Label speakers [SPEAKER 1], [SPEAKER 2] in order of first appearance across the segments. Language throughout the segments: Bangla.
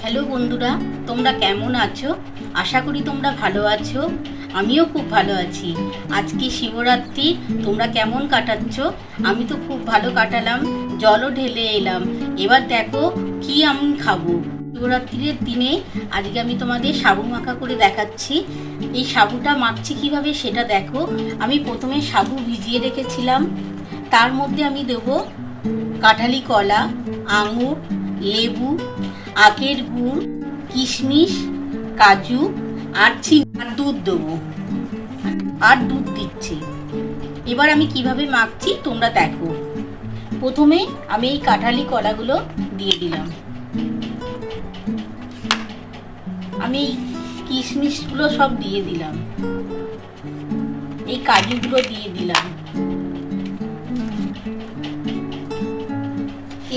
[SPEAKER 1] হ্যালো বন্ধুরা, তোমরা কেমন আছো? আশা করি তোমরা ভালো আছো। আমিও খুব ভালো আছি। আজকে শিবরাত্রি, তোমরা কেমন কাটাচ্ছ? আমি তো খুব ভালো কাটালাম, জলও ঢেলে এলাম। এবার দেখো কি আমি খাব। শিবরাত্রির দিনে আজকে আমি তোমাদের সাবু মাখা করে দেখাচ্ছি। এই সাবুটা মাখছি কীভাবে সেটা দেখো। আমি প্রথমে সাবু ভিজিয়ে রেখেছিলাম। তার মধ্যে আমি দেবো কাঁঠালি কলা, আঙুর, লেবু আখের গুড়, কিশমিশ, কাজু আর চিনি। আর দুধ দেবো। আর দুধ দিচ্ছি। এবার আমি কীভাবে মাখছি তোমরা দেখো। প্রথমে আমি এই কাঁঠালি কলাগুলো দিয়ে দিলাম। আমি কিশমিশগুলো সব দিয়ে দিলাম। এই কাজুগুলো দিয়ে দিলাম।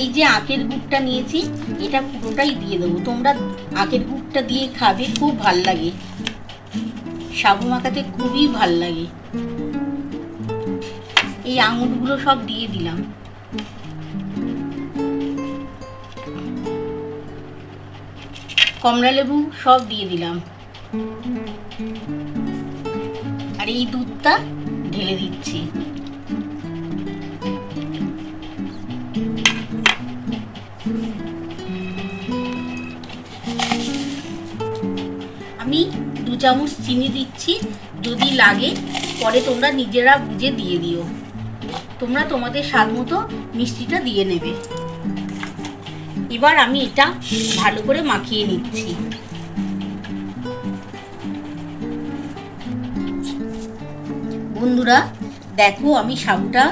[SPEAKER 1] এই যে আখের গুড়টা নিয়েছি, এটা পুরোটাই দিয়ে দেবো। তোমরা আখের গুড়টা দিয়ে খাবে, খুব ভালো লাগে। সাবু মাখাতে খুবই ভালো লাগে। এই আঙুরগুলো সব দিয়ে দিলাম। কমলা লেবু সব দিয়ে দিলাম। আর এই দুধটা ঢেলে দিচ্ছি। আমি দু চামচ চিনি দিচ্ছি, যদি লাগে, পরে তোমরা নিজেরা বুঝে দিয়ে দিও। তোমরা তোমাদের স্বাদ মতো মিষ্টিটা দিয়ে নেবে। এবার আমি এটা ভালো করে মাখিয়ে নিচ্ছি। বন্ধুরা, দেখো আমি সাবুটা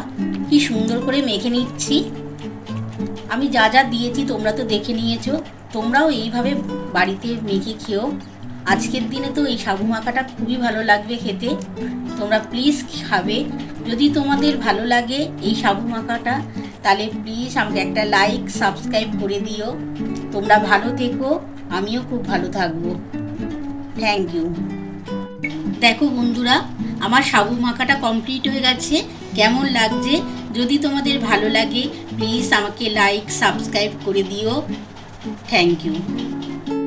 [SPEAKER 1] কি সুন্দর করে মেখে নিচ্ছি। আমি যা যা দিয়েছি তোমরা তো দেখে নিয়েছো। তোমরাও এইভাবে বাড়িতে মেখে খেও আজকের দিনে তো এই সাবু মাখাটা খুবই ভালো লাগবে খেতে। তোমরা প্লিজ খাবে। যদি তোমাদের ভালো লাগে এই সাবু মাখাটা, তাহলে প্লিজ আমাকে একটা লাইক সাবস্ক্রাইব করে দিও। তোমরা ভালো থেকো, আমিও খুব ভালো থাকব। থ্যাংক ইউ দেখো বন্ধুরা, আমার সাবু মাখাটা কমপ্লিট হয়ে গেছে। কেমন লাগছে? যদি তোমাদের ভালো লাগে প্লিজ আমাকে লাইক সাবস্ক্রাইব করে দিও। Thank you